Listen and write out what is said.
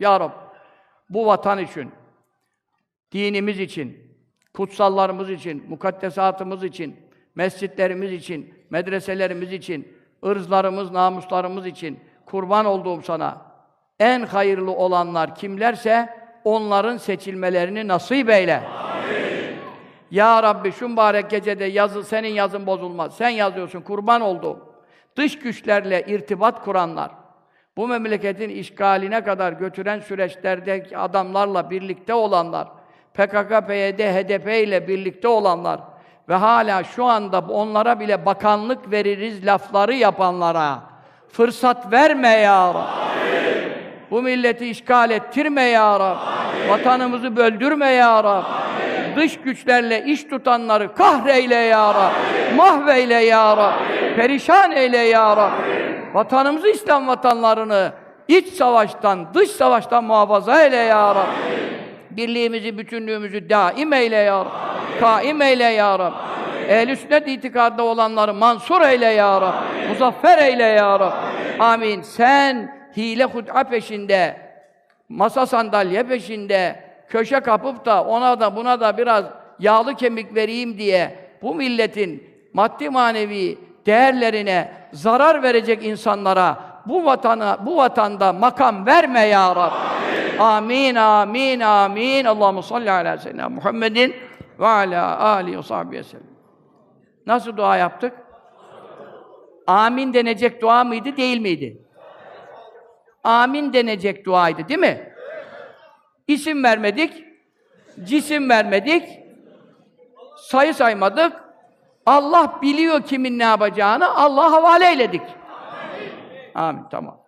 Ya Rab, bu vatan için, dinimiz için, kutsallarımız için, mukaddesatımız için, mescitlerimiz için, medreselerimiz için, ırzlarımız, namuslarımız için kurban olduğum sana en hayırlı olanlar kimlerse onların seçilmelerini nasip eyle. Ya Rabbi şu mübarek gecede yazı, senin yazın bozulmaz. Sen yazıyorsun, kurban olduğum. Dış güçlerle irtibat kuranlar, bu memleketin işgaline kadar götüren süreçlerdeki adamlarla birlikte olanlar, PKK, PYD, HDP ile birlikte olanlar ve hala şu anda onlara bile bakanlık veririz lafları yapanlara fırsat verme ya Rabbi. Bu milleti işgal ettirme ya Rab. Vatanımızı böldürme ya Dış güçlerle iş tutanları kahreyle ya Rab. Mahveyle ya Rab. Perişan eyle ya Rab. Vatanımızı, İslam vatanlarını iç savaştan, dış savaştan muhafaza eyle ya Rab. Birliğimizi, bütünlüğümüzü daim eyle ya Rab. Kaim eyle ya Rab. Ehl-i sünnet itikadında olanları mansur eyle ya Rab. Muzaffer eyle ya Rab. Amin. Sen hile hud'a peşinde, masa sandalye peşinde, köşe kapıp da ona da buna da biraz yağlı kemik vereyim diye bu milletin maddi manevi değerlerine zarar verecek insanlara bu vatana bu vatanda makam verme ya Rab. Amin amin amin. Allahu salli ala seyyidina Muhammedin ve ala alihi ve sahbihi sellem. Nasıl dua yaptık? Amin denecek dua mıydı, değil miydi? Amin denecek duaydı, değil mi? İsim vermedik, cisim vermedik, sayı saymadık. Allah biliyor kimin ne yapacağını, Allah'a havale eyledik. Amin, tamam.